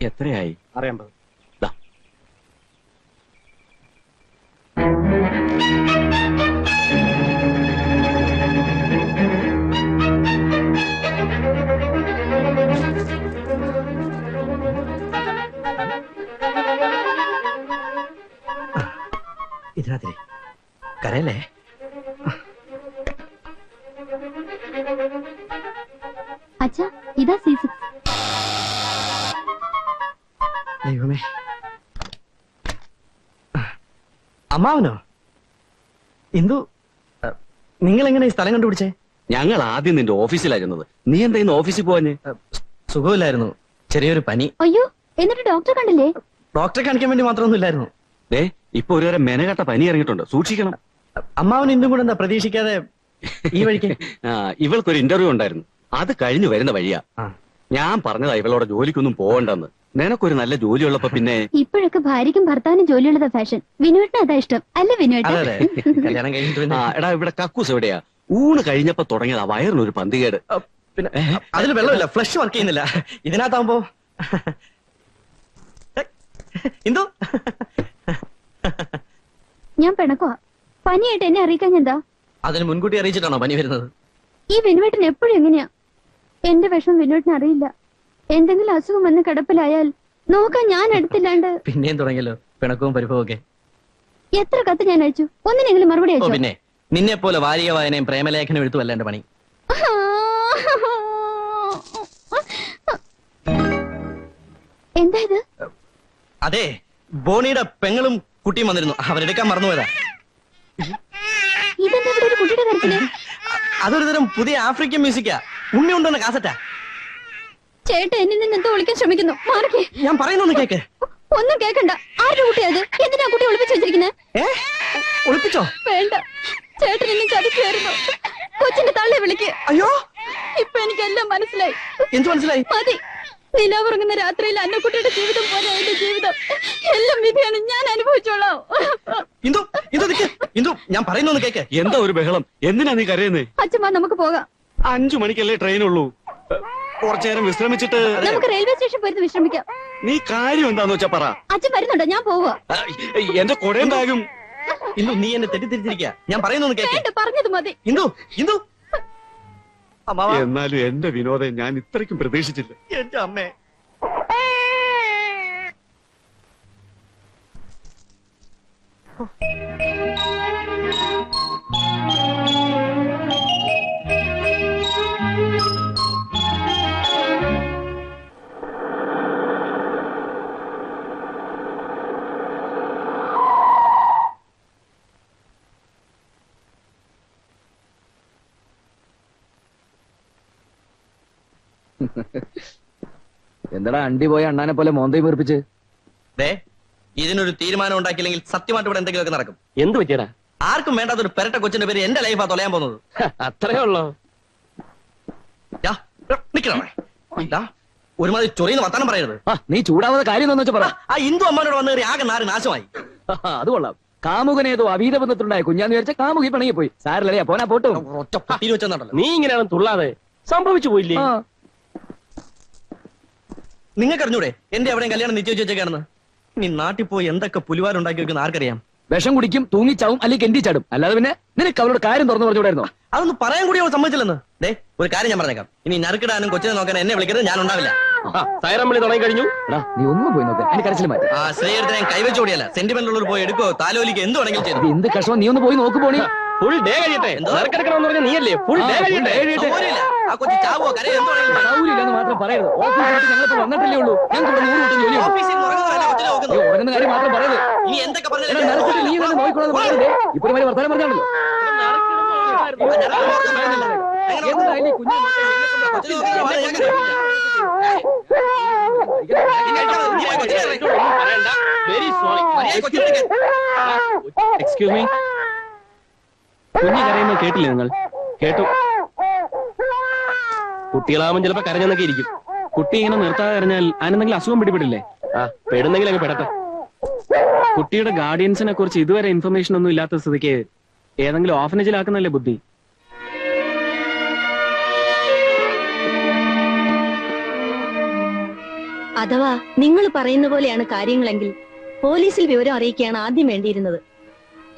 എത്രയായി അറിയാമ്പത് ദാ. ഇതിനകത്തിരി കരയല്ലേ അച്ഛാ ഇതാ സി സിക്സ് ദൈവമേ. അമ്മാവനോ? ഇന്ദു നിങ്ങൾ എങ്ങനെ ഈ സ്ഥലം കണ്ടുപിടിച്ചേ? ഞങ്ങൾ ആദ്യം നിന്റെ ഓഫീസിലായിരുന്നത് നീ എന്താ ഇന്ന് ഓഫീസിൽ പോവാഞ്ഞ്? സുഖമില്ലായിരുന്നു. ചെറിയൊരു പനി. അയ്യോ എന്നിട്ട് ഡോക്ടറെ കണ്ടില്ലേ? ഡോക്ടറെ കാണിക്കാൻ വേണ്ടി മാത്രമൊന്നും ഇല്ലായിരുന്നു ദേ ഇപ്പൊ ഒരു വരെ മെനകെട്ട പനി ഇറങ്ങിയിട്ടുണ്ട്. സൂക്ഷിക്കണം. അമ്മാവൻ ഇന്ദു കൂടെ എന്താ പ്രതീക്ഷിക്കാതെ ഈ വഴിക്ക്? ആ ഇവൾക്കൊരു ഇന്റർവ്യൂ ഉണ്ടായിരുന്നു. അത് കഴിഞ്ഞു വരുന്ന വഴിയാ. ഞാൻ പറഞ്ഞതാ ഇവളോടെ ജോലിക്കൊന്നും പോകണ്ടെന്ന് നിനക്കൊരു നല്ല ജോലി ഉള്ളപ്പോ പിന്നെ ഇപ്പോഴൊക്കെ ഭാര്യയ്ക്കും ഭർത്താവിനും ജോലിയുള്ളതാ ഫാഷൻ വിനോട്ടിന് അതാ ഇഷ്ടം. അല്ല വിനുവേട്ടൻ അതെ കല്യാണം കഴിഞ്ഞിട്ട് ആ പിന്നെ എടാ ഇവിടെ കക്കൂസ് എവിടെയാ? ഊണ് കഴിഞ്ഞപ്പോ തുടങ്ങിയതാ വയറിനൊരു പന്തികേട്. പിന്നെ അതിൽ വെള്ളമില്ല. ഫ്ലഷ് വർക്ക് ചെയ്യുന്നില്ല. ഇതിനകത്താവുമ്പോ എന്തോ ഞാൻ പിണക്കുവാ. പനിയായിട്ട് എന്നെ അറിയിക്കാൻ എന്താ? അതിന് മുൻകൂട്ടി അറിയിച്ചിട്ടാണോ പനി വരുന്നത്? ഈ വിനുവേട്ടൻ എപ്പോഴും എങ്ങനെയാ? എന്റെ വിഷം വിനുവേട്ടൻ അറിയില്ല. എന്തെങ്കിലും അസുഖം വന്ന് കിടപ്പിലായാൽ നോക്കാൻ ഞാൻ അടുത്തില്ലാണ്ട് പിന്നെയും തുടങ്ങിയല്ലോ. പിണക്കവും പരിഭവമൊക്കെ. എത്ര കത്ത് ഞാൻ അയച്ചു? ഒന്നിനെങ്കിലും മറുപടി അയച്ചു? പിന്നെ. നിന്നെ പോലെ വാരിക വായനയും പ്രേമലേഖനം എഴുത്തുമല്ല എന്റെ പണി. എന്താ ഇത്? അതെ ബോണിയുടെ പെങ്ങളും കുട്ടിയും വന്നിരുന്നു. അവരെടുക്കാൻ മറന്നുപോയതാ. ഇതെന്താ ഇവിടെ ഒരു കുട്ടിയുടെ കരുത്തിൽ അ- അതൊരു തരം പുതിയ ആഫ്രിക്കൻ മ്യൂസിക്കാ. ഉണ്ണി ഉണ്ടോന്ന് കാസറ്റാ. ചേട്ടൻ എന്നിൽ നിന്ന് എന്തോ വിളിക്കാൻ ശ്രമിക്കുന്നു. മാറിക്കേ. ഞാൻ പറയുന്നൊന്ന് കേക്ക്. ഒന്നും കേക്കണ്ട. ആരുടെ കുട്ടിയാ അത് എന്തിനാ കുട്ടി ഒളിപ്പിച്ചു വെച്ചിരിക്കുന്നത് ഏ? ഒളിപ്പിച്ചോ? വേണ്ട. ചേട്ടൻ എന്നെ ചതിക്കുമായിരുന്നു കൊച്ചിന്റെ തള്ളെ വിളിക്ക്. അയ്യോ. ഇപ്പൊ എനിക്കെല്ലാം മനസ്സിലായി. എന്ത് മനസ്സിലായി? മതി. നിലവുറങ്ങുന്ന രാത്രിയിൽ അന്നക്കുട്ടിയുടെ ജീവിതം പോലെ എന്റെ ജീവിതം. എല്ലാം വിധിയാണ് ഞാൻ അനുഭവിച്ചോളാം. ഇന്ദു ഇന്ദു നിക്ക്. ഇന്ദു ഞാൻ പറയുന്നൊന്ന് കേക്ക്. എന്താ ഒരു ബഹളം? എന്തിനാ നീ കരയുന്നത് അച്ഛമ്മ നമുക്ക് പോകാം. അഞ്ചു മണിക്കല്ലേ ട്രെയിൻ ഉള്ളൂ കുറച്ചു നേരം വിശ്രമിച്ചിട്ട് നമുക്ക് റെയിൽവേ സ്റ്റേഷൻ പോയിരുന്നു വിശ്രമിക്കാം. നീ കാര്യം എന്താന്ന് വെച്ചാ പറ. അച്ഛൻ വരുന്നുണ്ടോ? ഞാൻ പോവുക. എന്റെ കൊടയും ബാഗും. ഇന്ദു നീ എന്നെ തെറ്റിദ്ധരിച്ചിരിക്ക. ഞാൻ പറയുന്നു കേക്ക്. പറഞ്ഞത് മതി. ഇന്ദു ഇന്ദു. അമ്മാവാ എന്നാലും എന്റെ വിനോദം ഞാൻ ഇത്രയ്ക്കും പ്രതീക്ഷിച്ചില്ല. എന്റെ അമ്മേ. എന്താടാ അണ്ടി പോയ അണ്ണാനെ പോലെ മോന്തയും വീർപ്പിച്ച്? ദേ ഇതിനൊരു തീരുമാനം ഉണ്ടാക്കിയില്ലെങ്കിൽ സത്യമായിട്ട് ഇവിടെ എന്തെങ്കിലുമൊക്കെ നടക്കും. എന്ത് പറ്റിയടാ? ആർക്കും വേണ്ടാത്ത ഒരു പെരട്ട കൊച്ചിന്റെ പേര് എന്റെ ലൈഫാ തൊലയാൻ പോകുന്നത്. അത്രേ ഉള്ളോ? യാ, നിക്കണേ ദാ, ഒരുമാതിരി ചൊറിയെന്ന് വർത്താനം പറയരുത്. ആ നീ ചൂടാവുന്ന കാര്യം എന്താന്ന് വെച്ചാ പറ. ആ ഹിന്ദു അമ്മനോട് വന്ന് കയറി ആകെ നാല് നാശമായി. അത് കൊള്ളാം. കാമുകനേതോ അവീത ബന്ധത്തിലുണ്ടായ കുഞ്ഞാന്ന് വിചാരിച്ച കാമുകി പിണങ്ങി പോയി സാരല്ലേ പോനാ പോട്ടു. ഒറ്റ പട്ടിയിൽ വെച്ചെന്നുണ്ടല്ലോ നീ ഇങ്ങനെയാണ് തുള്ളാതെ സംഭവിച്ചു പോയില്ലേ? ആ, നിങ്ങൾക്ക് അറിഞ്ഞൂടെ? എന്റെ എവിടെയും കല്യാണം നിശ്ചയിച്ച് വെച്ചേക്കാണെന്ന്. നീ നാട്ടിൽ പോയി എന്തൊക്കെ പുലിവാരുണ്ടാക്കി വെക്കുന്ന ആർക്കറിയാം? വിഷം കുടിക്കും തൂങ്ങിച്ചാവും അല്ലെങ്കിൽ എന്തി ചാടും. അല്ലാതെ പിന്നെ നിനക്ക് അവരോട് കാര്യം തുറന്നു പറഞ്ഞുകൂടായിരുന്നോ? അതൊന്നും പറയാൻ കൂടി അവൾ സമ്മതിച്ചില്ലെന്ന്. ദേ ഒരു കാര്യം ഞാൻ പറഞ്ഞേക്കാം. ഇനി നറുക്കിടാനും കൊച്ചിനെ നോക്കാൻ എന്നെ വിളിക്കരുത് ഞാൻ ഉണ്ടാവില്ല. സൈറം വിളി തുടങ്ങി കഴിഞ്ഞു. നീ ഒന്നും പോയി നോക്ക് കരച്ചിൽ മാറ്റി. ആ ഞാൻ കൈവച്ചോടിയല്ല സെന്റിമെന്റ് ഉള്ളവർ പോയി എടുക്കോ താലോലിക്ക് എന്ത് വേണമെങ്കിലും ചെയ്തു. എന്ത് കഷ്ടം? നീ ഒന്ന് പോയി നോക്ക് പോണി. ഫുൾ ഡേ കഴിയട്ടെ? നറുക്കെടുക്കണമെന്ന് പറഞ്ഞ നീയല്ലേ? ഫുൾ ഡേ കഴിയട്ടെ. സൗകര്യമില്ലെന്ന് മാത്രം പറയരുത്. ഓഫീസിൽ ഞങ്ങളിപ്പോ വന്നിട്ടല്ലേ ഉള്ളൂ. ഞങ്ങൾക്ക് ഇവിടെ നൂറ് കൂട്ടം നോക്കുന്നത്. ഉറങ്ങുന്ന കാര്യം മാത്രം പറയരുത്. നീ എന്തൊക്കെ നറുക്കിട്ട് നീ വന്ന് നോക്കിക്കോളാന്ന് പറയരുത് ഇപ്പൊ ഒരു വർത്തമാനം പറഞ്ഞാണല്ലോ എന്തായാലും എടുക്ക്. എക്സ്ക്യൂസ് മീ കുഞ്ഞു കരയുന്നത് കേട്ടില്ലേ നിങ്ങൾ? കേട്ടു. കുട്ടികളാവുമ്പോൾ ചിലപ്പോ കരഞ്ഞെന്നൊക്കെ ഇരിക്കും. കുട്ടി ഇങ്ങനെ നിർത്താതെ കരഞ്ഞാൽ അതിനെന്തെങ്കിലും അസുഖം പിടിപെടില്ലേ? ആ പെടുന്നെങ്കിൽ അങ്ങ് പെടട്ടെ. കുട്ടിയുടെ ഗാർഡിയൻസിനെ കുറിച്ച് ഇതുവരെ ഇൻഫർമേഷൻ ഒന്നും ഇല്ലാത്ത സ്ഥിതിക്ക് ഏതെങ്കിലും ഓഫനേജിലാക്കുന്നല്ലേ ബുദ്ധി? അഥവാ നിങ്ങൾ പറയുന്ന പോലെയാണ് കാര്യങ്ങളെങ്കിൽ പോലീസിൽ വിവരം അറിയിക്കുകയാണ് ആദ്യം വേണ്ടിയിരുന്നത്.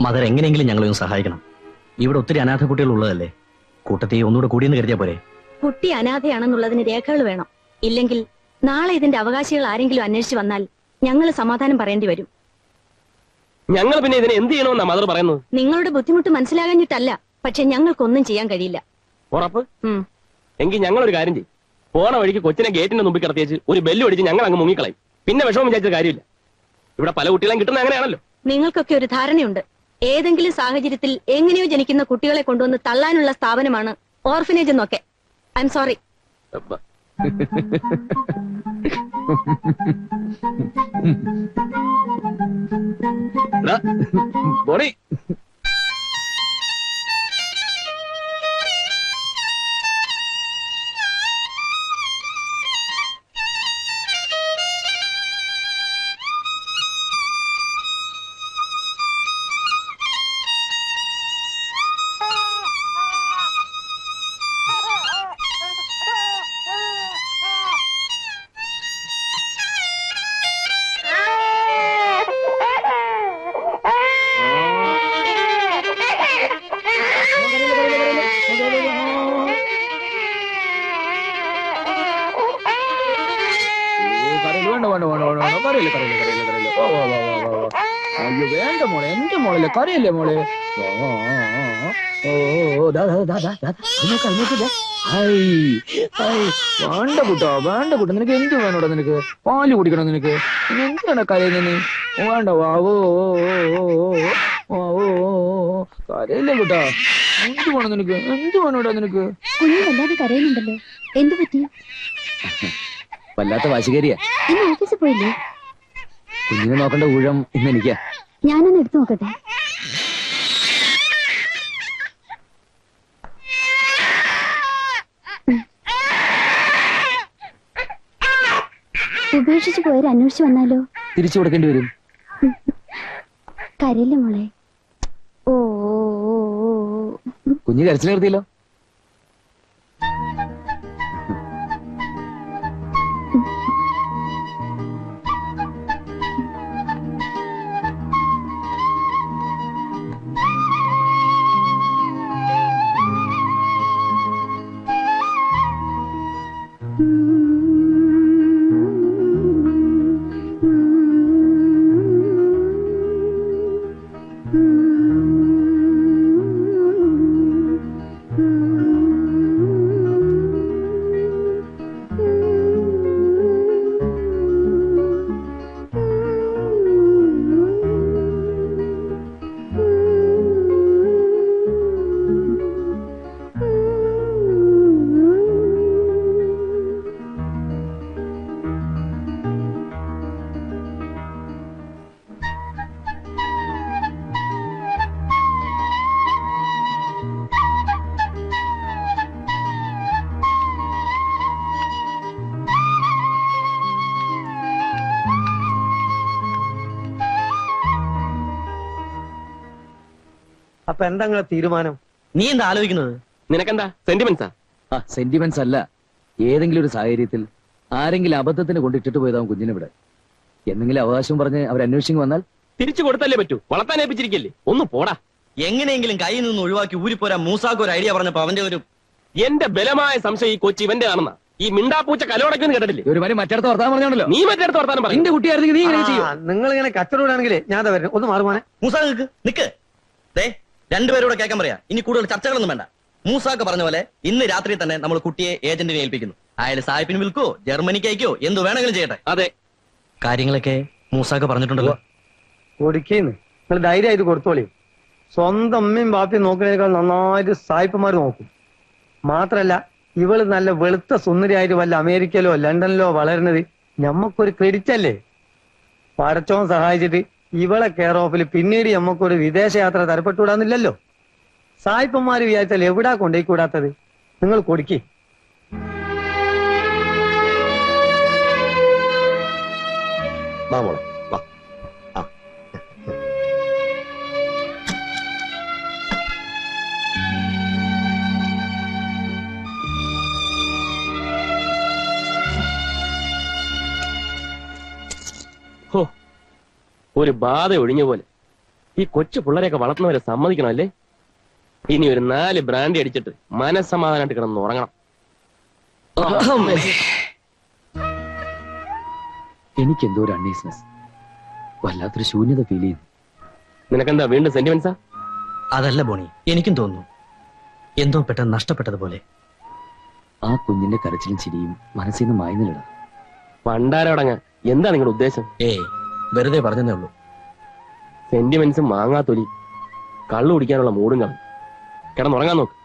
മദർ എങ്ങനെയെങ്കിലും ഞങ്ങളെ ഒന്ന് സഹായിക്കണം. ഇവിടെ ഒത്തിരി അനാഥ കുട്ടികൾ ഉള്ളതല്ലേ? കൂട്ടത്തിൽ ഒന്നുകൂടെ കൂടിയെന്ന് കരുതിയാ പോരെ. കുട്ടി അനാഥയാണെന്നുള്ളതിന് രേഖകൾ വേണം. ഇല്ലെങ്കിൽ നാളെ ഇതിന്റെ അവകാശികൾ ആരെങ്കിലും അന്വേഷിച്ചു വന്നാൽ ഞങ്ങൾ സമാധാനം പറയേണ്ടി വരും. ഞങ്ങൾ പിന്നെ ഇതിനെ എന്ത് ചെയ്യണമെന്നാ മദർ പറയുന്നത്? നിങ്ങളുടെ ബുദ്ധിമുട്ട് മനസ്സിലാകാഞ്ഞിട്ടല്ല. പക്ഷെ ഞങ്ങൾക്കൊന്നും ചെയ്യാൻ കഴിയില്ല. ഉറപ്പ്? എങ്കിൽ ഞങ്ങൾ ഒരു കാര്യം ചെയ്യും. പോണ വഴിക്ക് കൊച്ചിനെ ഗേറ്റിന്റെ മുമ്പിൽ കിടത്തിയേച്ച് ഒരു ബെല്ല് അടിച്ച് ഞങ്ങൾ അങ്ങ് മുങ്ങിക്കളയും. പിന്നെ വിഷമം വിചാരിച്ച കാര്യമില്ല. ഇവിടെ പല കുട്ടികളും കിട്ടുന്ന അങ്ങനെയാണല്ലോ. നിങ്ങൾക്കൊക്കെ ഒരു ധാരണയുണ്ട്. ഏതെങ്കിലും സാഹചര്യത്തിൽ എങ്ങനെയോ ജനിക്കുന്ന കുട്ടികളെ കൊണ്ടുവന്ന് തള്ളാനുള്ള സ്ഥാപനമാണ് ഓർഫനേജ് എന്നൊക്കെ. ഐ എം സോറി അപ്പ- വേണ്ട വേണ്ട വേണ്ട വേണ്ട വേണ്ട. കറിയില്ല കറിയില്ല കറിയില്ല കറിയില്ല ഓ ഓ ഓ ഓ ഓ അയ്യോ വേണ്ട മോളെ എന്റെ മോളല്ലേ കറിയില്ലേ മോളെ. ഓ ഓ ദാ ദാ ദാ ദാ നോക്ക് നോക്ക് ദാ. ഐ ഐ വേണ്ട കുട്ടോ വേണ്ട കുട്ടോ. നിനക്ക് എന്ത് വേണോടാ നിനക്ക്? പാൽ കുടിക്കണം നിനക്ക്? എന്താണ് കരയുന്നത് നീ? വേണ്ട വാവോ ഓ കരയില്ലേ കുട്ടാ? എന്ത് വേണം നിനക്ക്? എന്ത് വേണോടാ നിനക്ക്? കുഞ്ഞു വല്ലാതെ കരയുന്നുണ്ടല്ലോ. എന്ത് പറ്റി? വല്ലാത്ത വാശികേരിയാ. ഇന്ന് ഓഫീസിൽ പോയില്ലേ? കുഞ്ഞിനെ നോക്കേണ്ട ഊഴം ഇന്ന് എനിക്കാ. ഞാനൊന്ന് എടുത്തു നോക്കട്ടെ? ഉപേക്ഷിച്ചു പോയാൽ അന്വേഷിച്ചു വന്നാലോ? തിരിച്ചു കൊടുക്കേണ്ടി വരും. കരയില്ല മോളെ? ഓ. കുഞ്ഞു കരച്ചിൽ നിർത്തിയല്ലോ. അപ്പൊ എന്താ നിങ്ങളെ തീരുമാനം? നീ എന്താ ആലോചിക്കുന്നത്? നിനക്കെന്താ? സെന്റിമെന്റ്സാ ആ? സെന്റിമെന്റ്സ് അല്ല. ഏതെങ്കിലും ഒരു സാഹചര്യത്തിൽ ആരെങ്കിലും അബദ്ധത്തിന് കൊണ്ടിട്ടിട്ട് പോയതാവും കുഞ്ഞിനെ എന്തെങ്കിലും അവകാശം പറഞ്ഞ് അവർ അന്വേഷിച്ചു വന്നാൽ? തിരിച്ചു കൊടുത്തല്ലേ പറ്റൂ. വളർത്താൻ ഏൽപ്പിച്ചിരിക്കല്ലേ. ഒന്ന് പോടാ. എങ്ങനെയെങ്കിലും കയ്യിൽ നിന്ന് ഒഴിവാക്കി ഊരിപ്പോരാ മൂസാക്ക് ഒരു ഐഡിയ പറഞ്ഞപ്പോ അവന്റെ ഒരു എന്റെ ബലമായ സംശയം ഈ കൊച്ചി ഇവന്റെ ആണെന്ന. ഈ മിണ്ടാപ്പൂച്ച കലോടക്കെന്ന് കേട്ടിട്ടില്ലേ? ഒരു മരി മറ്റടുത്ത് വർത്താൻ പറഞ്ഞാണല്ലോ നീ മറ്റടുത്ത് വർത്താനം പറഞ്ഞു എന്റെ കുട്ടിയായിരുന്നെങ്കിൽ നീ ഇങ്ങനെ ചെയ്യും? നിങ്ങൾ ഇങ്ങനെ കച്ചവടമാണെങ്കിലേ ഞാൻ വരുന്നത്. ഒന്ന് മാറുമാനെ മൂസാ നിക്ക്. നിക്ക്. ദേ രണ്ടുപേരോടെ കേൾക്കാൻ പറയാ. ഇനി കൂടുതൽ ചർച്ചകളൊന്നും വേണ്ട. മൂസാക്ക് പറഞ്ഞ പോലെ ഇന്ന് രാത്രി തന്നെ നമ്മൾ കുട്ടിയെ ഏജന്റിനെ ഏൽപ്പിക്കുന്നു. അയാൾ സാഹിപ്പിന് വിൽക്കോ ജർമ്മനിക്ക് അയക്കോ എന്ത് വേണമെങ്കിലും ചെയ്യട്ടെ. അതെ. കാര്യങ്ങളൊക്കെ മൂസാക്ക് പറഞ്ഞിട്ടുണ്ടല്ലോ. കൊടുക്കേന്ന്. നിങ്ങൾ ധൈര്യമായിട്ട് കൊടുത്തോളി സ്വന്തം അമ്മയും ബാപ്പയും നോക്കുന്നതിനേക്കാൾ നന്നായിട്ട് സായിപ്പന്മാർ നോക്കും. മാത്രല്ല ഇവൾ നല്ല വെളുത്ത സുന്ദരിയായിട്ട് വല്ല അമേരിക്കയിലോ ലണ്ടനിലോ വളരുന്നത് ഞമ്മക്കൊരു ക്രെഡിറ്റ് അല്ലേ? പടച്ചോൻ സഹായിച്ചിട്ട് ഇവളെ കെയർ ഓഫിൽ പിന്നീട് നമുക്കൊരു വിദേശയാത്ര തരപ്പെട്ടുകൂടാന്നില്ലല്ലോ സായിപ്പന്മാര് വിചാരിച്ചാൽ എവിടാ കൊണ്ടുപോയി കൂടാത്തത് നിങ്ങൾ കൊടുക്കി. വാ ഒരു ബാധ ഒഴിഞ്ഞ പോലെ. ഈ കൊച്ചു പിള്ളേരെയൊക്കെ വളർത്തുന്നവരെ സമ്മതിക്കണം അല്ലേ? ഇനി ഒരു നാല് ബ്രാൻഡി അടിച്ചിട്ട് മനസ്സമാധാനമായിട്ട് കിടന്ന് ഉറങ്ങണം. എനിക്ക് എന്തോ ഒരു അൺഈസ്നെസ് വല്ലാത്തൊരു ശൂന്യത ഫീൽ ചെയ്യുന്നു. നിനക്കെന്താ വീണ്ടും സെന്റിമെന്റ്സാ അതല്ല ബോണി എനിക്കും തോന്നുന്നു. എന്തോ പെട്ടെന്ന് നഷ്ടപ്പെട്ടതുപോലെ. ആ കുഞ്ഞിന്റെ കരച്ചിലും ചിരിയും മനസ്സിൽ നിന്ന് മായുന്നില്ലടാ പണ്ടാരടങ്ങ. എന്താ നിങ്ങളുടെ ഉദ്ദേശം? ഏയ് വെറുതെ പറഞ്ഞതേ ഉള്ളൂ. സെന്റിമെന്റ്സും മാങ്ങാത്തൊലി. കള്ളു കുടിക്കാനുള്ള മൂടും കളഞ്ഞു കിടന്നുറങ്ങാൻ നോക്ക്.